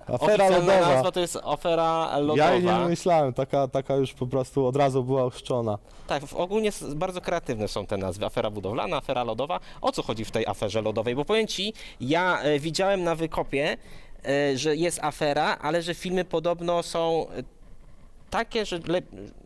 Afera Oficjalna lodowa. nazwa to jest afera lodowa. Ja jej nie wymyślałem, taka, taka już po prostu od razu była ochrzczona. Tak, w- ogólnie s- bardzo kreatywne są te nazwy. Afera budowlana, afera lodowa. O co chodzi w tej aferze lodowej? Bo powiem ci, ja e, widziałem na wykopie, e, że jest afera, ale że filmy podobno są e, takie, że, le,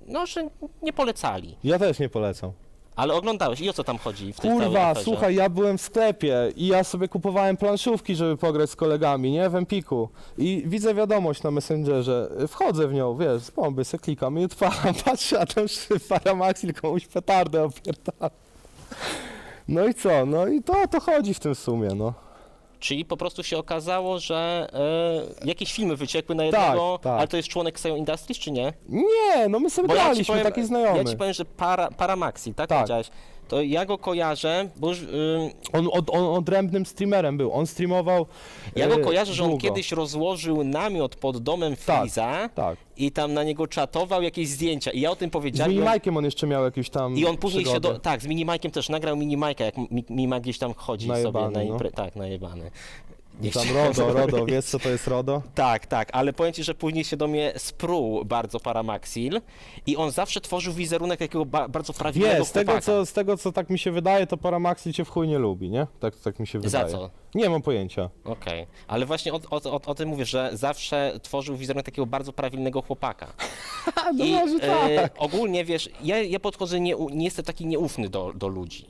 no, że nie polecali. Ja też nie polecam. Ale oglądałeś i o co tam chodzi w tej całej Kurwa, aferze? słuchaj, ja byłem w sklepie i ja sobie kupowałem planszówki, żeby pograć z kolegami, nie? W Empiku. I widzę wiadomość na Messengerze, wchodzę w nią, wiesz, z bomby, se klikam i odpalam, patrzę, a tam Paramaxil komuś petardę opierdala. No i co? No i to o to chodzi w tym sumie, no. Czyli po prostu się okazało, że e, jakieś filmy wyciekły na jednego, tak. ale to jest członek Xeon Industries, czy nie? Nie, no my sobie Bo ja ci graliśmy, powiem, taki znajomy. Ja ci powiem, że para, Paramaxi, tak, Tak. powiedziałeś? To ja go kojarzę, bo już, ym, On, od, on odrębnym streamerem był, on streamował ja go e, kojarzę, że on długo. kiedyś rozłożył namiot pod domem Freeza Tak, i tam na niego czatował jakieś zdjęcia i ja o tym z powiedziałem. i on- Minimajkiem on jeszcze miał jakieś tam I on później się przygody. do. Tak, z Minimajkiem też nagrał Minimajka, jak Mi- Mima gdzieś tam chodzi Najebany, sobie na no. impre... Tak, najebany. Nie Tam RODO, RODO, wiesz co to jest RODO? Tak, tak, ale powiem ci, że później się do mnie spruł bardzo Paramaxil i on zawsze tworzył wizerunek takiego ba bardzo prawilnego Nie, z tego, chłopaka. co, z tego co tak mi się wydaje, to Paramaxil cię w chuj nie lubi, nie? Tak, tak mi się Za wydaje. co? Nie mam pojęcia. Okej, ale właśnie o, o, o, o tym mówię, że zawsze tworzył wizerunek takiego bardzo prawilnego chłopaka. no I e, tak. ogólnie, wiesz, ja, ja podchodzę, nie, nie jestem taki nieufny do, do ludzi.